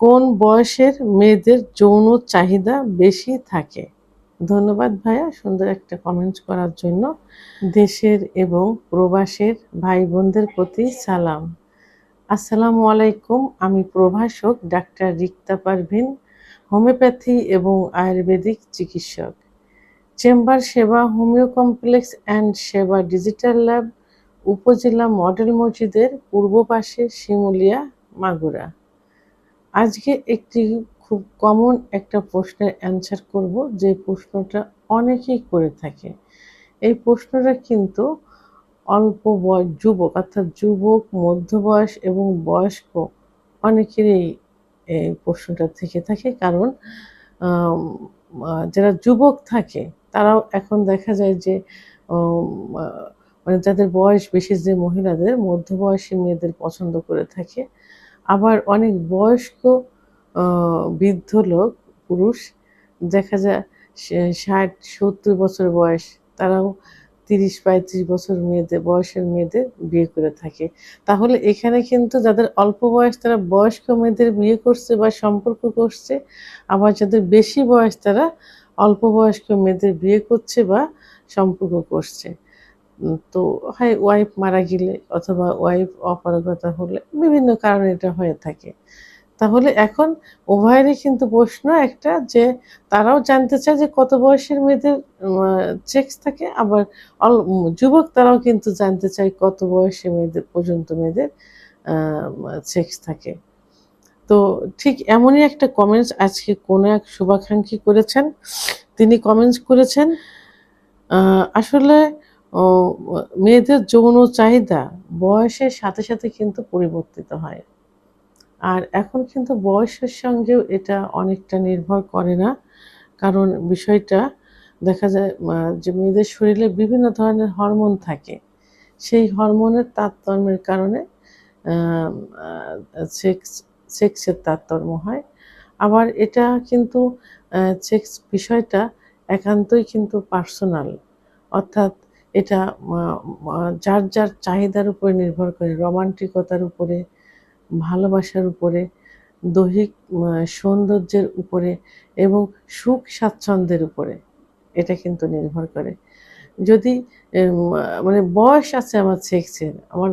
কোন বয়সের মেয়েদের যৌন চাহিদা বেশি থাকে? ধন্যবাদ ভাইয়া সুন্দর একটা কমেন্ট করার জন্য। দেশের এবং প্রবাসের ভাই বোনদের প্রতি সালাম। আসসালামু আলাইকুম, আমি প্রভাষক ডাক্তার রিক্তা পারভিন, হোমিওপ্যাথি এবং আয়ুর্বেদিক চিকিৎসক। চেম্বার সেবা, হোমিও কমপ্লেক্স অ্যান্ড সেবা ডিজিটাল ল্যাব, উপজেলা মডেল মসজিদের পূর্ব পাশে শিমুলিয়া, মাগুরা। আজকে একটি খুব কমন একটা প্রশ্নের অ্যান্সার করব, যে প্রশ্নটা অনেকেই করে থাকে। এই প্রশ্নটা কিন্তু অল্প বয়স যুবক, অর্থাৎ যুবক, মধ্যবয়স এবং বয়স্ক অনেকেরই এই প্রশ্নটা থেকে থাকে। কারণ যারা যুবক থাকে, তারাও এখন দেখা যায় যে মানে যাদের বয়স বেশি যে মহিলাদের, মধ্যবয়সী মেয়েদের পছন্দ করে থাকে আবার অনেক বয়স্ক বৃদ্ধ লোক, পুরুষ, দেখা যায় ষাট, সত্তর বছর বয়স, তারাও তিরিশ, পঁয়ত্রিশ বছর মেয়েদের, বয়সের মেয়েদের বিয়ে করে থাকে। তাহলে এখানে কিন্তু যাদের অল্প বয়স, তারা বয়স্ক মেয়েদের বিয়ে করছে বা সম্পর্ক করছে, আবার যাদের বেশি বয়স, তারা অল্প বয়স্ক মেয়েদের বিয়ে করছে বা সম্পর্ক করছে। তো হয় ওয়াইফ মারা গেলে অথবা ওয়াইফ অপারগতা হলে বিভিন্ন কারণে এটা হয়ে থাকে। তাহলে এখন উভয়েরই কিন্তু প্রশ্ন একটা যে তারাও জানতে চায় যে কত বয়সের মেয়েদের চেক্স থাকে, আবার যুবক তারাও কিন্তু জানতে চায় কত বয়সী মেয়েদের পর্যন্ত মেয়েদের চেক্স থাকে। তো ঠিক এমনই একটা কমেন্টস আজকে কোনো এক শুভাকাঙ্ক্ষী করেছেন। তিনি কমেন্টস করেছেন আসলে মেয়েদের যৌন চাহিদা বয়সের সাথে সাথে কিন্তু পরিবর্তিত হয়। আর এখন কিন্তু বয়সের সঙ্গেও এটা অনেকটা নির্ভর করে না। কারণ বিষয়টা দেখা যায় যে মেয়েদের শরীরে বিভিন্ন ধরনের হরমোন থাকে। সেই হরমোনের তারতম্যের কারণে সেক্স, সেক্সের তারতম্য হয়। আবার এটা কিন্তু সেক্স বিষয়টা একান্তই কিন্তু পার্সোনাল। অর্থাৎ এটা যার যার চাহিদার উপরে নির্ভর করে, রোমান্টিকতার উপরে, ভালোবাসার উপরে, দৈহিক সৌন্দর্যের উপরে এবং সুখ স্বাচ্ছন্দ্যের উপরে এটা কিন্তু নির্ভর করে। যদি মানে বয়স আছে আমার সেক্সের, আমার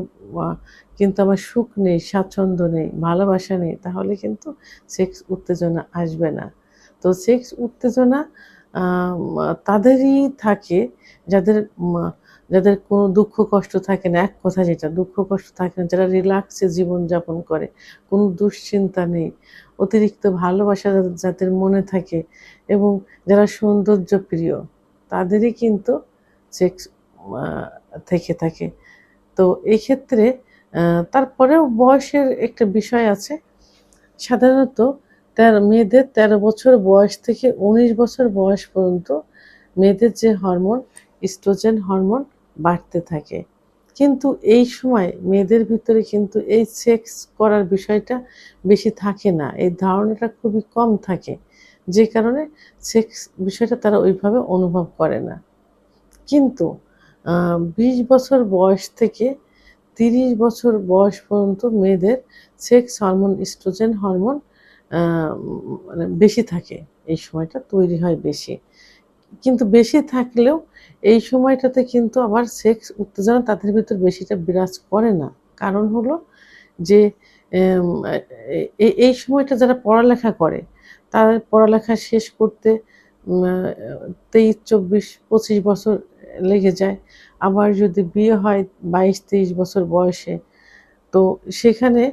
কিন্তু আমার সুখ নেই, স্বাচ্ছন্দ্য নেই, ভালোবাসা নেই, তাহলে কিন্তু সেক্স উত্তেজনা আসবে না। তো সেক্স উত্তেজনা তাদেরই থাকে যাদের যাদের কোনো দুঃখ কষ্ট থাকে না, এক কথা যেটা, দুঃখ কষ্ট থাকে না, যারা রিল্যাক্সে জীবনযাপন করে, কোনো দুশ্চিন্তা নেই, অতিরিক্ত ভালোবাসা যাদের- মনে থাকে এবং যারা সৌন্দর্য প্রিয় তাদেরই কিন্তু সেক্স থেকে থাকে। তো এই ক্ষেত্রে তারপরেও বয়সের একটা বিষয় আছে। সাধারণত তেরো, মেয়েদের তেরো বছর বয়স থেকে উনিশ বছর বয়স পর্যন্ত মেয়েদের যে হরমোন ইস্ট্রোজেন হরমোন বাড়তে থাকে। কিন্তু এই সময় মেয়েদের ভিতরে কিন্তু এই সেক্স করার বিষয়টা বেশি থাকে না। এই ধারণাটা খুবই কম থাকে। যে কারণে সেক্স বিষয়টা তারা ওইভাবে অনুভব করে না। কিন্তু বিশ বছর বয়স থেকে তিরিশ বছর বয়স পর্যন্ত মেয়েদের সেক্স হরমোন ইস্ট্রোজেন হরমোন মানে বেশি থাকে। এই সময়টা তৈরি হয় বেশি। কিন্তু বেশি থাকলেও এই সময়টাতে কিন্তু আবার সেক্স উত্তেজনা তাদের ভিতর বেশিটা বিরাজ করে না। কারণ হলো যে এই সময়টা যারা পড়ালেখা করে, তাদের পড়ালেখা শেষ করতে তেইশ, চব্বিশ, পঁচিশ বছর লেগে যায়। আবার যদি বিয়ে হয় বাইশ, তেইশ বছর বয়সে, তো সেখানে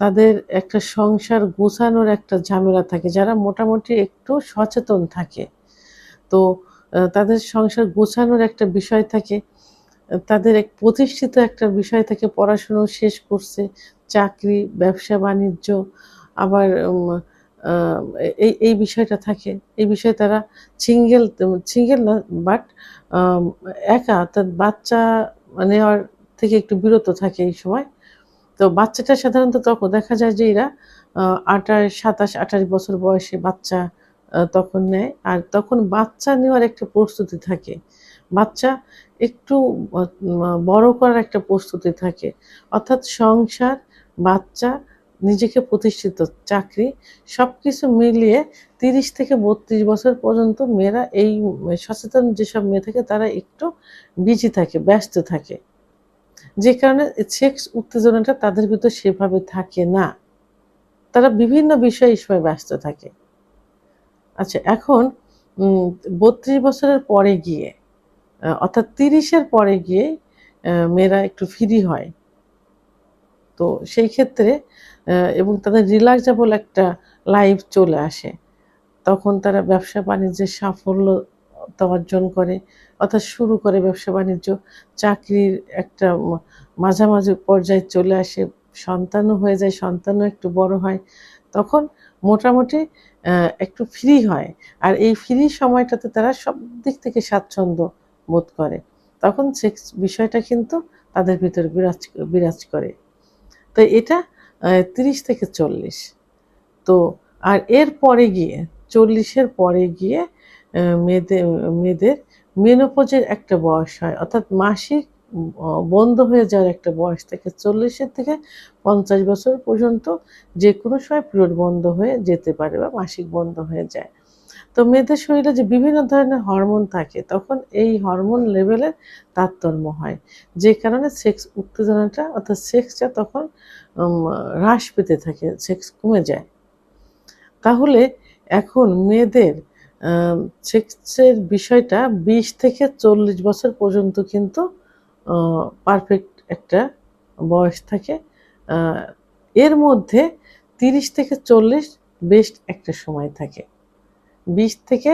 তাদের একটা সংসার গোছানোর একটা ঝামেলা থাকে, যারা মোটামুটি একটু সচেতন থাকে। তো তাদের সংসার গোছানোর একটা বিষয় থাকে, তাদের এক প্রতিষ্ঠিত একটা বিষয় থাকে, পড়াশুনো শেষ করছে, চাকরি, ব্যবসা, বাণিজ্য, আবার এই এই বিষয়টা থাকে। এই বিষয়ে তারা সিঙ্গেল সিঙ্গেল না বাট একা, অর্থাৎ বাচ্চা নেওয়ার থেকে একটু বিরত থাকে এই সময়। তো বাচ্চাটা সাধারণত তখন দেখা যায় যে এরা আঠাশ, সাতাশ, আঠাশ বছর বয়সে বাচ্চা তখন নেয়। আর তখন বাচ্চা নেওয়ার একটা প্রস্তুতি থাকে। বাচ্চা একটু বড় করার একটা প্রস্তুতি থাকে। অর্থাৎ সংসার, বাচ্চা, নিজেকে প্রতিষ্ঠিত, চাকরি সব কিছু মিলিয়ে তিরিশ থেকে বত্রিশ বছর পর্যন্ত মেয়েরা এই, সচেতন যেসব মেয়ে থাকে তারা একটু বিজি থাকে, ব্যস্ত থাকে। যে কারণে সেক্স উত্তেজনাটা তাদের ভিতর সেভাবে থাকে না। তারা বিভিন্ন বিষয়ে এই সময় ব্যস্ত থাকে। আচ্ছা এখন বত্রিশ বছরের পরে গিয়ে অর্থাৎ তিরিশের পরে গিয়ে মেয়েরা একটু ফ্রি হয়। তো সেই ক্ষেত্রে এবং তাদের রিল্যাক্সেবল একটা লাইফ চলে আসে। তখন তারা ব্যবসা বাণিজ্যের সাফল্য অর্জন করে, অর্থাৎ শুরু করে ব্যবসা বাণিজ্য, চাকরির একটা মাঝামাঝি পর্যায়ে চলে আসে, সন্তানও হয়ে যায়, সন্তানও একটু বড় হয়। তখন মোটামুটি একটু ফ্রি হয়। আর এই ফ্রি সময়টাতে তারা সব দিক থেকে স্বাচ্ছন্দ্য বোধ করে। তখন সেক্স বিষয়টা কিন্তু তাদের ভিতরে বিরাজ বিরাজ করে। তো এটা তিরিশ থেকে চল্লিশ। তো আর এর পরে গিয়ে, চল্লিশের পরে গিয়ে মেয়েদের মেয়েদের মেনোপোজের একটা বয়স হয়। অর্থাৎ মাসিক বন্ধ হয়ে যাওয়ার একটা বয়স থেকে চল্লিশের থেকে পঞ্চাশ বছর পর্যন্ত যে কোনো সময় পিরিয়ড বন্ধ হয়ে যেতে পারে বা মাসিক বন্ধ হয়ে যায়। তো মেয়েদের শরীরে যে বিভিন্ন ধরনের হরমোন থাকে, তখন এই হরমোন লেভেলের তারতম্য হয়। যে কারণে সেক্স উত্তেজনাটা অর্থাৎ সেক্সটা তখন হ্রাস পেতে থাকে সেক্স কমে যায়। তাহলে এখন মেয়েদের সেক্সের বিষয়টা বিশ থেকে চল্লিশ বছর পর্যন্ত কিন্তু পারফেক্ট একটা বয়স থাকে। এর মধ্যে তিরিশ থেকে চল্লিশ বেস্ট একটা সময় থাকে। বিশ থেকে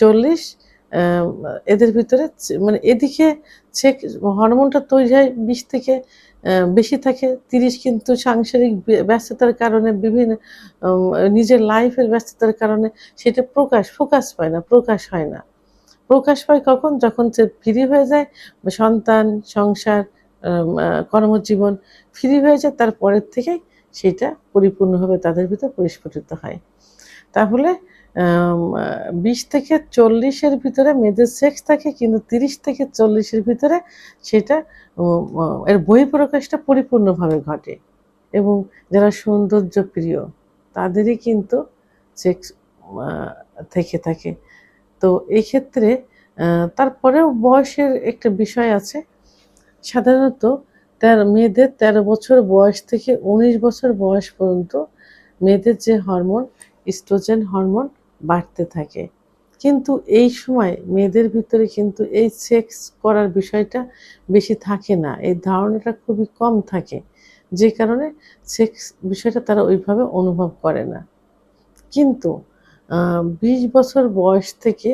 চল্লিশ এদের ভিতরে মানে এদিকে সেক হরমোনটা তৈরি হয় বিশ থেকে বেশি থাকে। তিরিশ কিন্তু সাংসারিক ব্যস্ততার কারণে বিভিন্ন নিজের লাইফের ব্যস্ততার কারণে সেটা প্রকাশ ফোকাস পায় না, প্রকাশ হয় না। প্রকাশ পায় কখন? যখন সে ফ্রি হয়ে যায়, সন্তান, সংসার কর্মজীবন ফ্রি হয়ে যায় তারপরের থেকেই সেটা পরিপূর্ণভাবে তাদের ভিতরে পরিস্ফুটিত হয়। তাহলে বিশ থেকে চল্লিশের ভিতরে মেয়েদের সেক্স থাকে, কিন্তু তিরিশ থেকে চল্লিশের ভিতরে সেটা এর বহিঃপ্রকাশটা পরিপূর্ণভাবে ঘটে। এবং যারা সৌন্দর্য প্রিয় তাদেরই কিন্তু সেক্স থেকে থাকে। তো এই ক্ষেত্রে তারপরেও বয়সের একটা বিষয় আছে। সাধারণত তেরো, মেয়েদের তেরো বছর বয়স থেকে উনিশ বছর বয়স পর্যন্ত মেয়েদের যে হরমোন, ইস্ট্রোজেন হরমোন বাড়তে থাকে। কিন্তু এই সময় মেয়েদের ভিতরে কিন্তু এই সেক্স করার বিষয়টা বেশি থাকে না। এই ধারণাটা খুবই কম থাকে। যে কারণে সেক্স বিষয়টা তারা ওইভাবে অনুভব করে না। কিন্তু বিশ বছর বয়স থেকে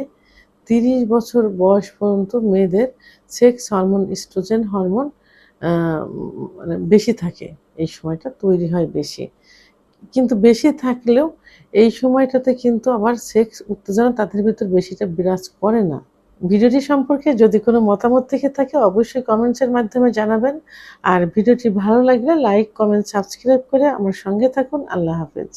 তিরিশ বছর বয়স পর্যন্ত মেয়েদের সেক্স হরমোন ইস্ট্রোজেন হরমোন মানে বেশি থাকে। এই সময়টা তৈরি হয় বেশি। কিন্তু বেশি থাকলেও এই সময়টাতে কিন্তু আবার সেক্স উত্তেজনা তাদের ভিতর বেশিটা বিরাজ করে না। ভিডিওটি সম্পর্কে যদি কোনো মতামত থেকে থাকে, অবশ্যই কমেন্টসের মাধ্যমে জানাবেন। আর ভিডিওটি ভালো লাগলে লাইক কমেন্ট সাবস্ক্রাইব করে আমার সঙ্গে থাকুন। আল্লাহ হাফেজ।